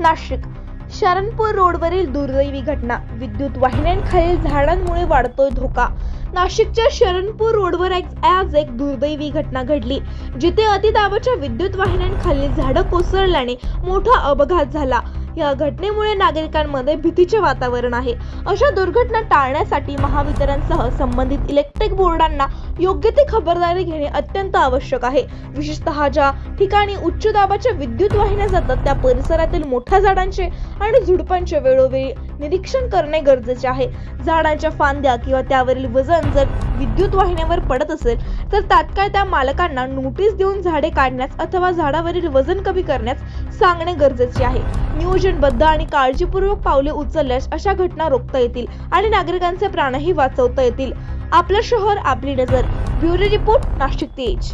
नाशिक. शरणपूर रोडवरील दुर्दैवी घटना. विद्युत वाहिन्यांखालील झाडांमुळे वाढतोय धोका. नाशिकच्या शरणपूर रोडवर एक आज एक दुर्दैवी घटना घडली. जिथे अतिदाबाच्या विद्युत वाहिन्यांखालील झाडं कोसळल्याने मोठा अपघात झाला. या घटनेमुळे नागरिकांमध्ये भीतीचे वातावरण आहे. अशा दुर्घटना टाळण्यासाठी महावितरणसह संबंधित इलेक्ट्रिक बोर्डांना योग्य ती खबरदारी घेणे अत्यंत आवश्यक आहे. विशेषतः ज्या ठिकाणी उच्च दाबाच्या विद्युत वाहिन्या जातात त्या परिसरातील मोठ्या झाडांचे आणि झुडपांचे वेळोवेळी निरीक्षण करणे गरजेचे आहे. झाडांच्या फांद्या किंवा त्यावरील वजन जर विद्युत वाहिन्यावर पडत असेल तर तात्काळ त्या मालकांना नोटीस देऊन झाडे काढण्यास अथवा झाडावरील वजन कमी करण्यास सांगणे गरजेचे आहे. नियोजनबद्ध आणि काळजीपूर्वक पावले उचलल्यास अशा घटना रोखता येतील आणि नागरिकांचे प्राणही वाचवता येतील. आपलं शहर आपली नजर. ब्युरो रिपोर्ट नाशिक तेज